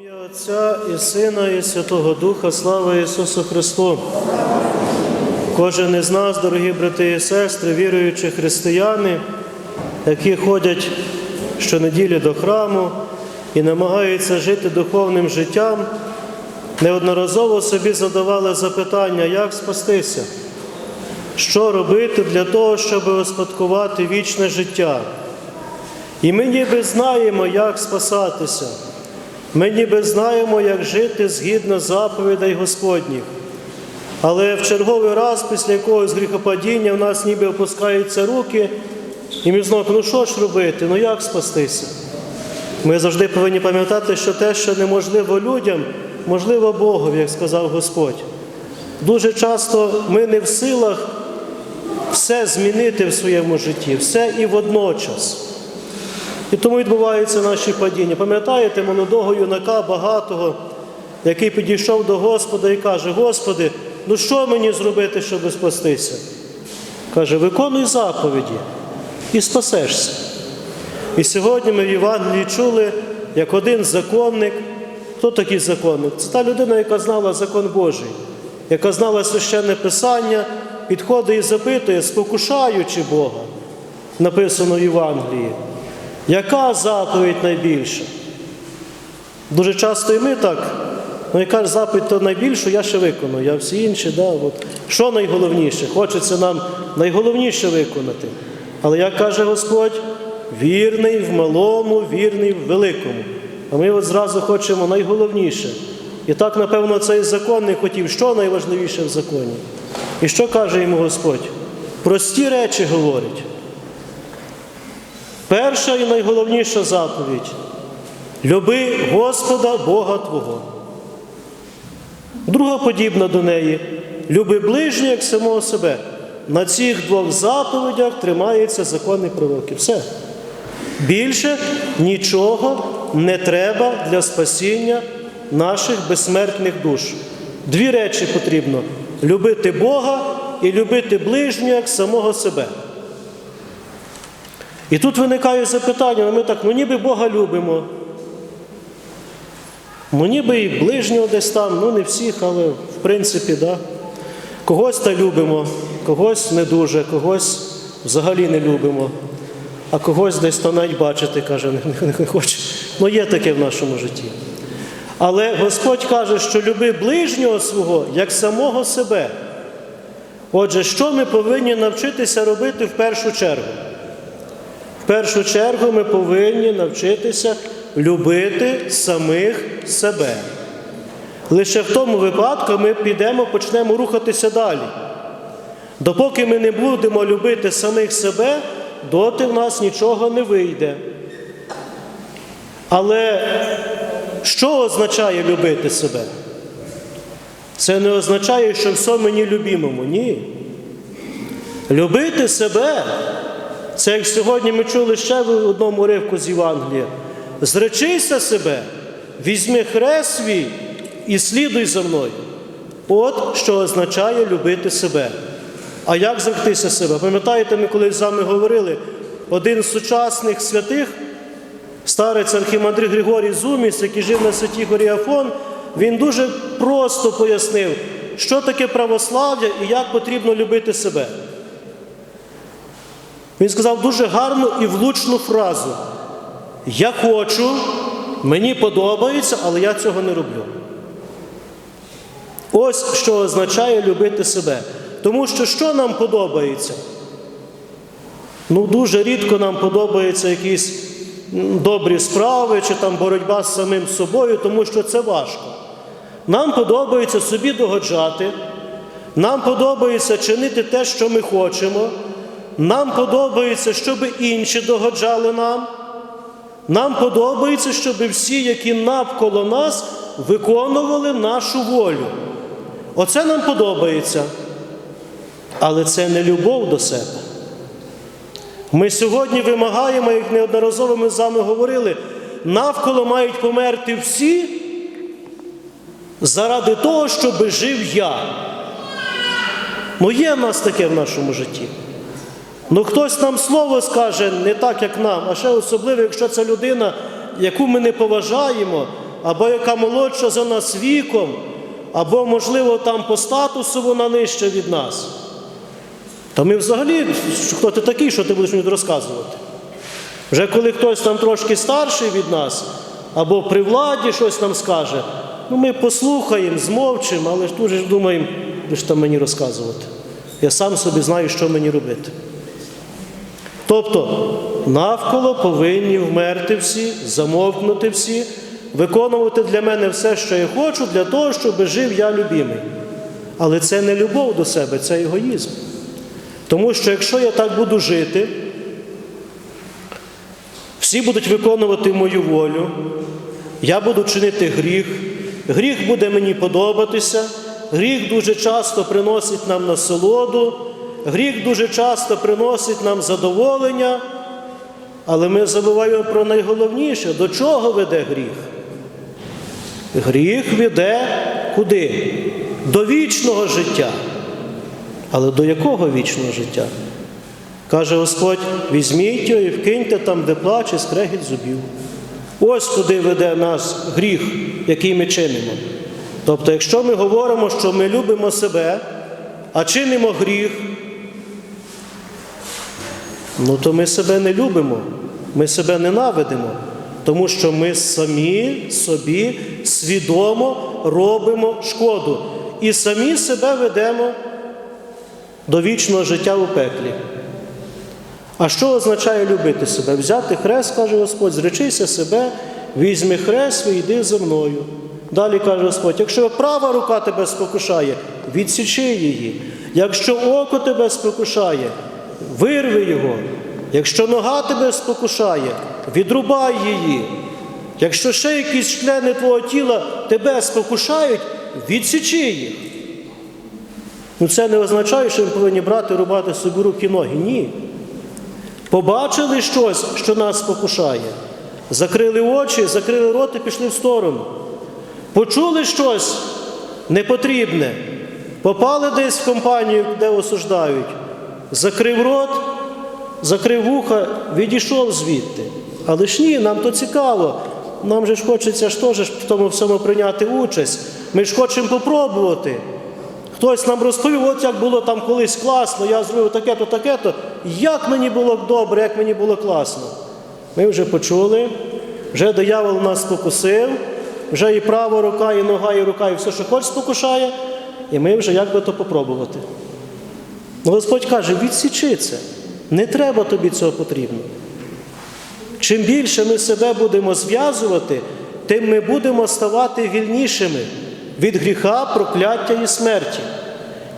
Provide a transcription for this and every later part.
Ім'я Отця і Сина, і Святого Духа, слава Ісусу Христу. Кожен із нас, дорогі брати і сестри, віруючі християни, які ходять щонеділі до храму і намагаються жити духовним життям, неодноразово собі задавали запитання, як спастися, що робити для того, щоб успадкувати вічне життя. І ми ніби знаємо, як спасатися. Ми ніби знаємо, як жити згідно заповідей Господніх. Але в черговий раз, після якогось гріхопадіння, в нас ніби опускаються руки, і ми знову, ну що ж робити, ну як спастися? Ми завжди повинні пам'ятати, що те, що неможливо людям, можливо Богові, як сказав Господь. Дуже часто ми не в силах все змінити в своєму житті, все і водночас. І тому відбуваються наші падіння. Пам'ятаєте молодого юнака багатого, який підійшов до Господа і каже: Господи, ну що мені зробити, щоб спастися? Каже, виконуй заповіді і спасешся. І сьогодні ми в Євангелії чули, як один законник. Хто такий законник? Це та людина, яка знала закон Божий, яка знала священне Писання, підходить і запитує, спокушаючи Бога, написано в Євангелії. Яка заповідь найбільша? Дуже часто і ми так, ну яка ж заповідь то найбільшу, я ще виконую, а всі інші, да, от. що найголовніше? Хочеться нам найголовніше виконати. Але як каже Господь, вірний в малому, вірний в великому. А ми от зразу хочемо найголовніше. І так, напевно, цей закон не хотів, що найважливіше в законі. І що каже йому Господь? Прості речі говорить. Перша і найголовніша заповідь люби Господа Бога Твого. Друга подібна до неї люби ближнього як самого себе. На цих двох заповідях тримаються закони пророки. Все. Більше нічого не треба для спасіння наших безсмертних душ. Дві речі потрібно: любити Бога і любити ближнього як самого себе. І тут виникає запитання, ну ми так, ну ніби Бога любимо. Ну ніби і ближнього десь там, ну не всіх, але в принципі, да. Когось та любимо, когось не дуже, когось взагалі не любимо, а когось десь там навіть бачити, каже, не, не хоче. Ну є таке в нашому житті. Але Господь каже, що люби ближнього свого як самого себе. Отже, що ми повинні навчитися робити в першу чергу? В першу чергу ми повинні навчитися любити самих себе. Лише в тому випадку ми підемо, почнемо рухатися далі. Допоки ми не будемо любити самих себе, доти в нас нічого не вийде. Але що означає любити себе? Це не означає, що все мені любімому. Ні. Любити себе це як сьогодні ми чули ще в одному уривку з Євангелія. Зречися себе, візьми хрест свій і слідуй за мною. От що означає любити себе. А як зректися себе? Пам'ятаєте, ми колись з вами говорили, один з сучасних святих, старець Архімандрій Григорій Зуміс, який жив на святій горі Афон, він дуже просто пояснив, що таке православ'я і як потрібно любити себе. Він сказав дуже гарну і влучну фразу. Я хочу, мені подобається, але я цього не роблю. Ось що означає любити себе. Тому що що нам подобається? Ну, дуже рідко нам подобаються якісь добрі справи чи там боротьба з самим собою, тому що це важко. Нам подобається собі догоджати, нам подобається чинити те, що ми хочемо. Нам подобається, щоб інші догоджали нам. Нам подобається, щоб всі, які навколо нас, виконували нашу волю. Оце нам подобається. Але це не любов до себе. Ми сьогодні вимагаємо, як неодноразово ми з вами говорили, навколо мають померти всі заради того, щоб жив я. Ну є в нас таке в нашому житті. Ну хтось нам слово скаже не так, як нам, а ще особливо, якщо це людина, яку ми не поважаємо, або яка молодша за нас віком, або, можливо, там по статусу вона нижча від нас. Та ми взагалі, хто ти такий, що ти будеш мені розказувати? Вже коли хтось там трошки старший від нас, або при владі щось нам скаже, ну ми послухаємо, змовчимо, але ж тут же ж думаємо, ж там мені розказувати. Я сам собі знаю, що мені робити. Тобто навколо повинні вмерти всі, замовкнути всі, виконувати для мене все, що я хочу, для того, щоб жив я любимий. Але це не любов до себе, це егоїзм. Тому що якщо я так буду жити, всі будуть виконувати мою волю, я буду чинити гріх, гріх буде мені подобатися, гріх дуже часто приносить нам насолоду, гріх дуже часто приносить нам задоволення, але ми забуваємо про найголовніше, до чого веде гріх. Гріх веде куди? До вічного життя. Але до якого вічного життя? Каже Господь, візьміть його і вкиньте там, де плаче скрегіт зубів. Ось куди веде нас гріх, який ми чинимо. Тобто, якщо ми говоримо, що ми любимо себе, а чинимо гріх, ну то ми себе не любимо, ми себе ненавидимо, тому що ми самі собі свідомо робимо шкоду і самі себе ведемо до вічного життя у пеклі. А що означає любити себе? Взяти хрест, каже Господь, зречися себе, візьми хрест і йди за мною. Далі каже Господь, якщо права рука тебе спокушає, відсічи її. Якщо око тебе спокушає, вирви його. Якщо нога тебе спокушає, відрубай її. Якщо ще якісь члени твого тіла тебе спокушають, відсічи їх. Ну це не означає, що ми повинні брати, рубати собі руки ноги. Ні. Побачили щось, що нас спокушає. Закрили очі, закрили рот і пішли в сторону. Почули щось непотрібне, попали десь в компанію, де осуждають. Закрив рот, закрив вуха, відійшов звідти. Але ж ні, нам то цікаво. Нам же ж хочеться ж в тому всьому прийняти участь. Ми ж хочемо попробувати. Хтось нам розповів, от як було там колись класно, я зробив таке-то, таке-то, як мені було добре, як мені було класно. Ми вже почули, вже диявол нас спокусив, вже і права рука, і нога, і рука, і все, що хоч спокушає, і ми вже як би то попробувати. Ну, Господь каже, відсічи це, не треба тобі цього потрібно. Чим більше ми себе будемо зв'язувати, тим ми будемо ставати вільнішими від гріха, прокляття і смерті.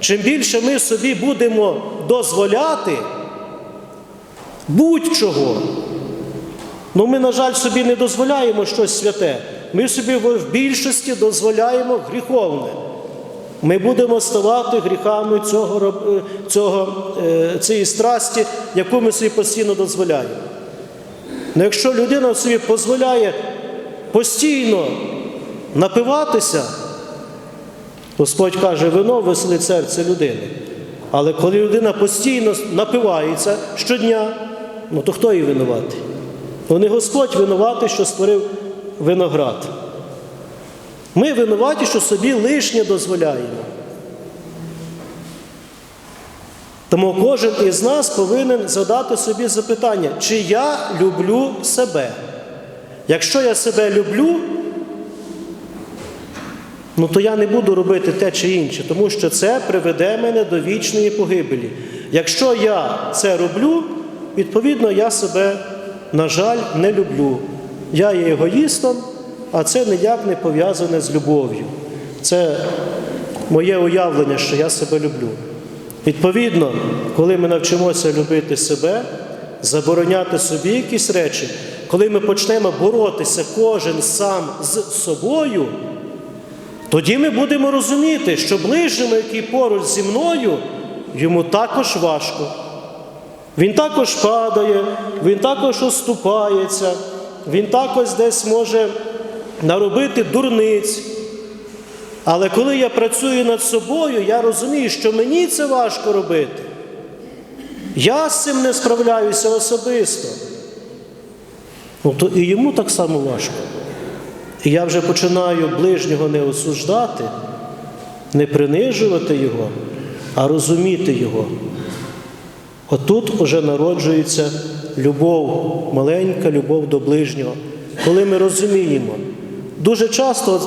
Чим більше ми собі будемо дозволяти будь-чого, ну ми, на жаль, собі не дозволяємо щось святе. Ми собі в більшості дозволяємо гріховне. Ми будемо ставати гріхами цього, цього, е, цієї страсті, яку ми собі постійно дозволяємо. Ну, якщо людина собі дозволяє постійно напиватися, Господь каже, вино веселить серце людини. Але коли людина постійно напивається щодня, ну то хто її винуватий? Ну не Господь винуватий, що створив виноград. Ми винуваті, що собі лишнє дозволяємо. Тому кожен із нас повинен задати собі запитання, чи я люблю себе. Якщо я себе люблю, ну то я не буду робити те чи інше, тому що це приведе мене до вічної погибелі. Якщо я це роблю, відповідно я себе, на жаль, не люблю. Я є егоїстом, а це ніяк не пов'язане з любов'ю. Це моє уявлення, що я себе люблю. Відповідно, коли ми навчимося любити себе, забороняти собі якісь речі, коли ми почнемо боротися кожен сам з собою, тоді ми будемо розуміти, що ближньому, який поруч зі мною, йому також важко. Він також падає, він також оступається, він також десь може наробити дурниць. Але коли я працюю над собою, я розумію, що мені це важко робити. Я з цим не справляюся особисто. Ну, то і йому так само важко. І я вже починаю ближнього не осуждати, не принижувати його, а розуміти його. Отут уже народжується любов, маленька любов до ближнього, коли ми розуміємо. Дуже часто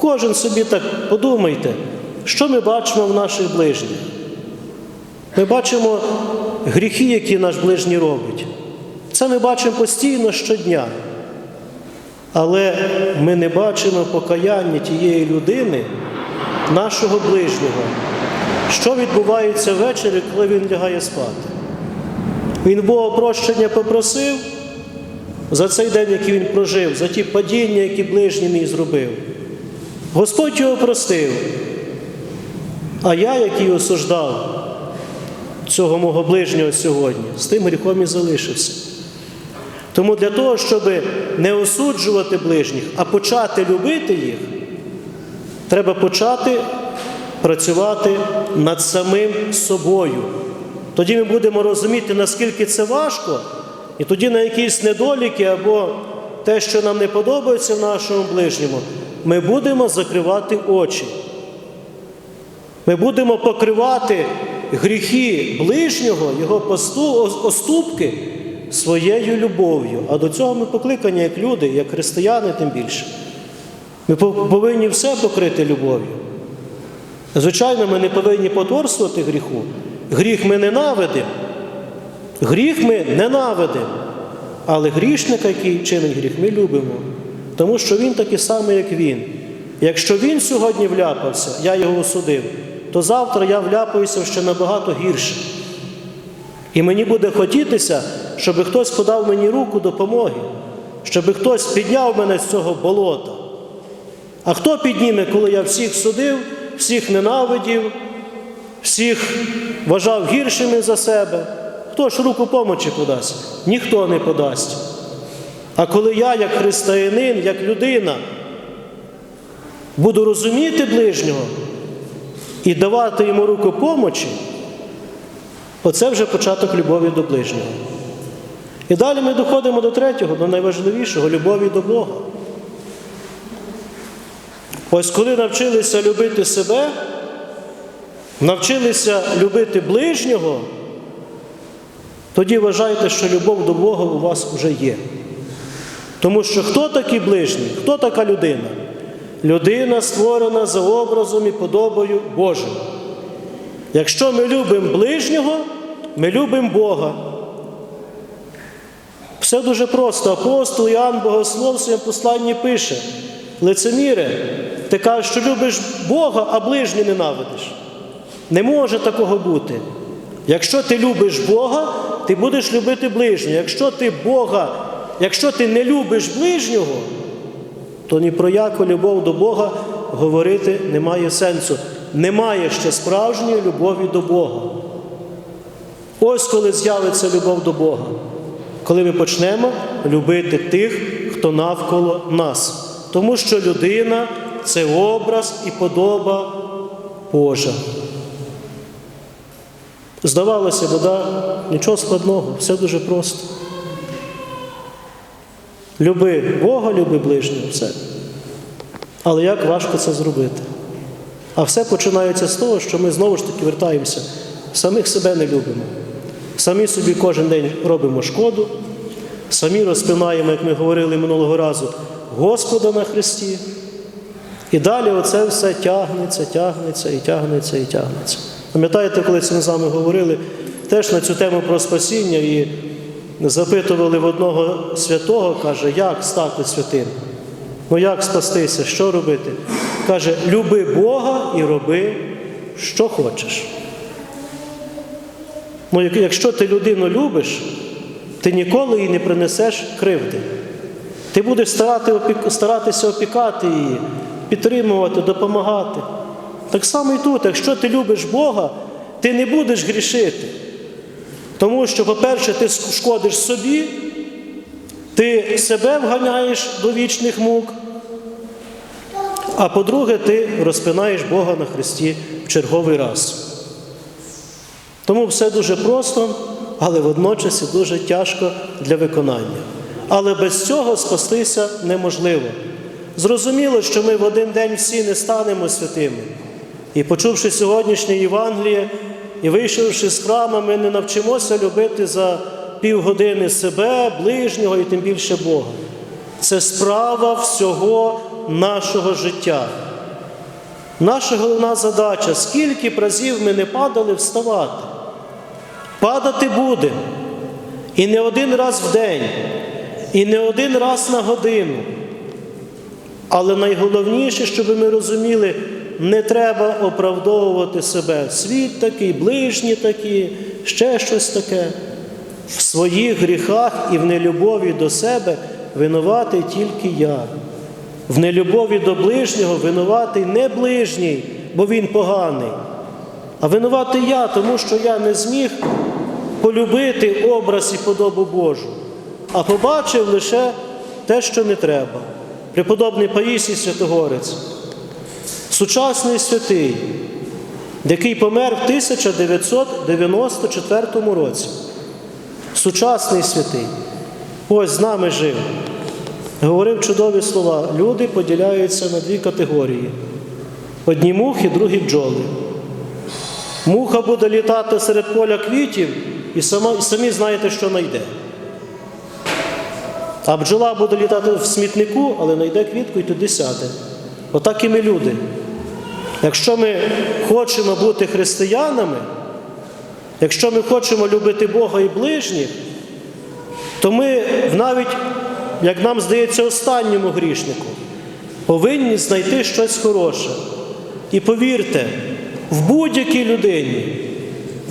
кожен собі так подумайте, що ми бачимо в наших ближніх. Ми бачимо гріхи, які наш ближній робить. Це ми бачимо постійно щодня. Але ми не бачимо покаяння тієї людини, нашого ближнього, що відбувається ввечері, коли він лягає спати. Він Бога прощення попросив за цей день, який він прожив, за ті падіння, які ближній мій зробив. Господь його простив. А я, який осуждав цього мого ближнього сьогодні, з тим гріхом і залишився. Тому для того, щоб не осуджувати ближніх, а почати любити їх, треба почати працювати над самим собою. Тоді ми будемо розуміти, наскільки це важко, і тоді на якісь недоліки або те, що нам не подобається в нашому ближньому, ми будемо закривати очі. Ми будемо покривати гріхи ближнього, його посту, оступки своєю любов'ю. А до цього ми покликані як люди, як християни, тим більше. Ми повинні все покрити любов'ю. Звичайно, ми не повинні потворствувати гріху. Гріх ми ненавидимо. Гріх ми ненавидимо. Але грішника, який чинить гріх, ми любимо. Тому що він такий самий, як він. Якщо він сьогодні вляпався, я його осудив, то завтра я вляпаюся ще набагато гірше. І мені буде хотітися, щоб хтось подав мені руку допомоги, щоб хтось підняв мене з цього болота. А хто підніме, коли я всіх судив, всіх ненавидів, всіх вважав гіршими за себе? Хто ж руку помочі подасть? Ніхто не подасть. А коли я, як християнин, як людина, буду розуміти ближнього і давати йому руку помочі, оце вже початок любові до ближнього. І далі ми доходимо до третього, до найважливішого любові до Бога. Ось коли навчилися любити себе, навчилися любити ближнього, тоді вважайте, що любов до Бога у вас вже є. Тому що хто такий ближній, хто така людина? Людина створена за образом і подобою Божим. Якщо ми любимо ближнього, ми любимо Бога. Все дуже просто. Апостол Іоанн Богослов в своєму посланні пише: лицеміре, ти кажеш, що любиш Бога, а ближнє ненавидиш. Не може такого бути. Якщо ти любиш Бога, ти будеш любити ближнього. Якщо ти Бога, якщо ти не любиш ближнього, то ні про яку любов до Бога говорити немає сенсу. Немає ще справжньої любові до Бога. Ось коли з'явиться любов до Бога, коли ми почнемо любити тих, хто навколо нас. Тому що людина це образ і подоба Божа. Здавалося б, да, нічого складного, все дуже просто. Люби Бога, люби ближнього, все. Але як важко це зробити? А все починається з того, що ми знову ж таки вертаємося, самих себе не любимо. Самі собі кожен день робимо шкоду, самі розпинаємо, як ми говорили минулого разу, Господа на Христі. І далі оце все тягнеться, тягнеться і тягнеться і тягнеться. Пам'ятаєте, коли ми з вами говорили теж на цю тему про спасіння і запитували в одного святого, каже, як стати святим? Ну як спастися, що робити? Каже, люби Бога і роби, що хочеш. Ну, якщо ти людину любиш, ти ніколи їй не принесеш кривди. Ти будеш старати, старатися опікати її, підтримувати, допомагати. Так само і тут, якщо ти любиш Бога, ти не будеш грішити. Тому що, по-перше, ти шкодиш собі, ти себе вганяєш до вічних мук, а по-друге, ти розпинаєш Бога на Христі в черговий раз. Тому все дуже просто, але водночас і дуже тяжко для виконання. Але без цього спастися неможливо. Зрозуміло, що ми в один день всі не станемо святими. І почувши сьогоднішнє Євангеліє, і вийшовши з храма, ми не навчимося любити за півгодини себе, ближнього і тим більше Бога. Це справа всього нашого життя. Наша головна задача, скільки б разів ми не падали, вставати. Падати буде. І не один раз в день, і не один раз на годину. Але найголовніше, щоб ми розуміли, не треба оправдовувати себе. Світ такий, ближні такі, ще щось таке. В своїх гріхах і в нелюбові до себе винуватий тільки я. В нелюбові до ближнього винуватий не ближній, бо він поганий, а винуватий я, тому що я не зміг полюбити образ і подобу Божу, а побачив лише те, що не треба. Преподобний Паїсій Святогорець, сучасний святий, який помер в 1994 році. Сучасний святий. Ось з нами жив. Говорив чудові слова. Люди поділяються на дві категорії: одні мухи, другі бджоли. Муха буде літати серед поля квітів і сама, і самі знаєте, що знайде. А бджола буде літати в смітнику, але знайде квітку і туди сяде. Отак і ми люди. Якщо ми хочемо бути християнами, якщо ми хочемо любити Бога і ближніх, то ми навіть, як нам здається, останньому грішнику повинні знайти щось хороше. І повірте, в будь-якій людині,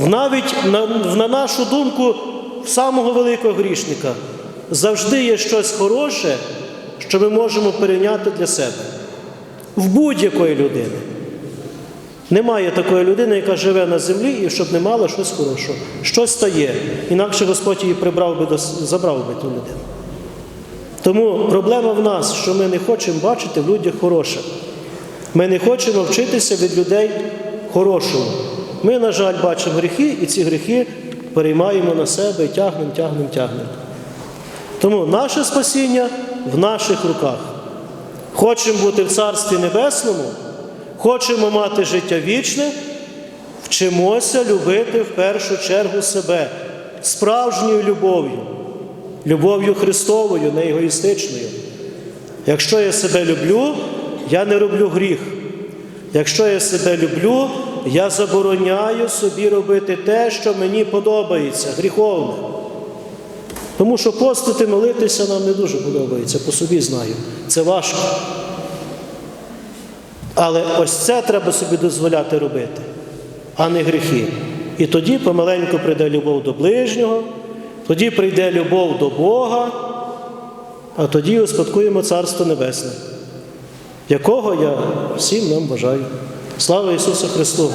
навіть на, на нашу думку, самого великого грішника, завжди є щось хороше, що ми можемо перейняти для себе. В будь-якої людини. Немає такої людини, яка живе на землі і щоб не мала щось хорошого. Щось стає. Інакше Господь її прибрав би до, забрав би ту людину. Тому проблема в нас, що ми не хочемо бачити в людях хороше. Ми не хочемо вчитися від людей хорошого. Ми, на жаль, бачимо гріхи, і ці гріхи переймаємо на себе і тягнемо, тягнемо, тягнемо. Тому наше спасіння в наших руках. Хочемо бути в Царстві Небесному, хочемо мати життя вічне, вчимося любити в першу чергу себе справжньою любов'ю, любов'ю Христовою, не егоїстичною. Якщо я себе люблю, я не роблю гріх. Якщо я себе люблю, я забороняю собі робити те, що мені подобається, гріховне. Тому що постити, молитися нам не дуже подобається, по собі знаю. Це важко. Але ось це треба собі дозволяти робити, а не гріхи. І тоді помаленьку прийде любов до ближнього, тоді прийде любов до Бога, а тоді успадкуємо Царство Небесне, якого я всім нам бажаю. Слава Ісусу Христу!